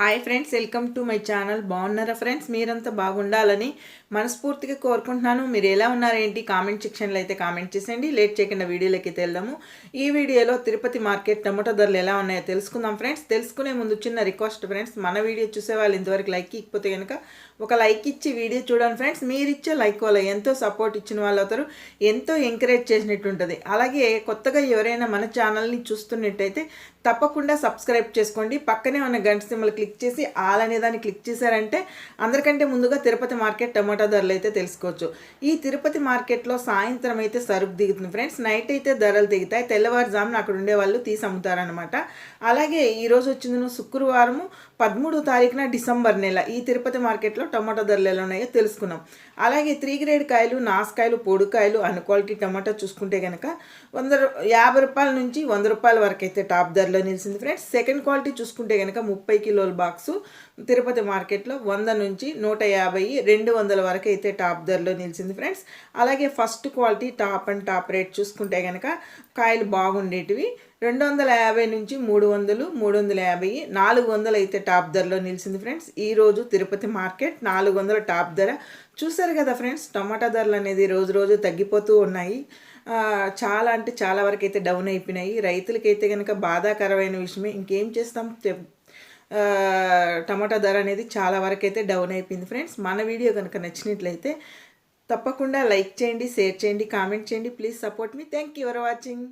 Hi friends welcome to my channel బాగున్నారా friends మీరంతా బాగుండాలని మనస్ఫూర్తిగా కోరుకుంటున్నాను. మీరు ఎలా ఉన్నారేంటి? కామెంట్ సెక్షన్లో అయితే కామెంట్ చేసేయండి. లేట్ చేయకుండా వీడియోలోకి వెళ్దాము. ఈ వీడియోలో తిరుపతి మార్కెట్ టమాటో ధరలు ఎలా ఉన్నాయో తెలుసుకుందాం ఫ్రెండ్స్ తెలుసుకునే ముందు చిన్న రిక్వెస్ట్ ఫ్రెండ్స్ మన వీడియో చూసే వాళ్ళు ఇంతవరకు లైక్ ఇకపోతే కనుక ఒక లైక్ ఇచ్చి వీడియో చూడండి ఫ్రెండ్స్ మీరు ఇచ్చే లైక్ వల్ల ఎంతో సపోర్ట్ ఇచ్చిన వాళ్ళు అవుతారు. ఎంతో ఎంకరేజ్ చేసినట్టు ఉంటుంది. అలాగే కొత్తగా ఎవరైనా మన ఛానల్ని చూస్తున్నట్టయితే తప్పకుండా సబ్స్క్రైబ్ చేసుకోండి. పక్కనే ఉన్న గంట సింబల్ క్లిక్ క్లిక్ చేసి ఆల్ అనే దాన్ని క్లిక్ చేశారంటే అందరికంటే ముందుగా తిరుపతి మార్కెట్ టమాటా ధరలు అయితే తెలుసుకోవచ్చు. ఈ తిరుపతి మార్కెట్లో సాయంత్రం అయితే సరుకు దిగుతుంది ఫ్రెండ్స్. నైట్ అయితే ధరలు దిగుతాయి. తెల్లవారుజామున అక్కడ ఉండే వాళ్ళు తీసి అమ్ముతారనమాట అలాగే ఈరోజు వచ్చింది శుక్రవారము పదమూడో తారీఖున డిసెంబర్ నెల. ఈ తిరుపతి మార్కెట్లో టమాటా ధరలు ఎలా ఉన్నాయో తెలుసుకున్నాం. అలాగే త్రీ గ్రేడ్ కాయలు నాసుకాయలు పొడికాయలు అన్ క్వాలిటీ టమాటా చూసుకుంటే కనుక వంద యాభై రూపాయల నుంచి వంద రూపాయల వరకు అయితే టాప్ ధరలో నిలిచింది ఫ్రెండ్స్. సెకండ్ క్వాలిటీ చూసుకుంటే కనుక ముప్పై కిలోలు బాక్సు. తిరుపతి మార్కెట్లో వంద నుంచి నూట యాభై రెండు వందల వరకు అయితే టాప్ ధరలో నిలిచింది ఫ్రెండ్స్. అలాగే first quality top and top rate చూసుకుంటే కనుక కాయలు బాగుండేటివి. రెండు వందల యాభై నుంచి మూడు వందలు మూడు వందల యాభై నాలుగు వందలు అయితే టాప్ ధరలో నిలిచింది ఫ్రెండ్స్. ఈరోజు తిరుపతి మార్కెట్ నాలుగు వందల టాప్ ధర. చూసారు కదా ఫ్రెండ్స్ టమాటా ధరలు అనేది రోజు రోజు తగ్గిపోతూ ఉన్నాయి. చాలా అంటే చాలా వరకు అయితే డౌన్ అయిపోయినాయి. రైతులకైతే కనుక బాధాకరమైన విషయమే. ఇంకేం చేస్తాం? టమాటా ధర అనేది చాలా వరకు అయితే డౌన్ అయిపోయింది ఫ్రెండ్స్. మన వీడియో కనుక నచ్చినట్లయితే తప్పకుండా లైక్ చేయండి షేర్ చేయండి కామెంట్ చేయండి. Please support me. Thank you for watching.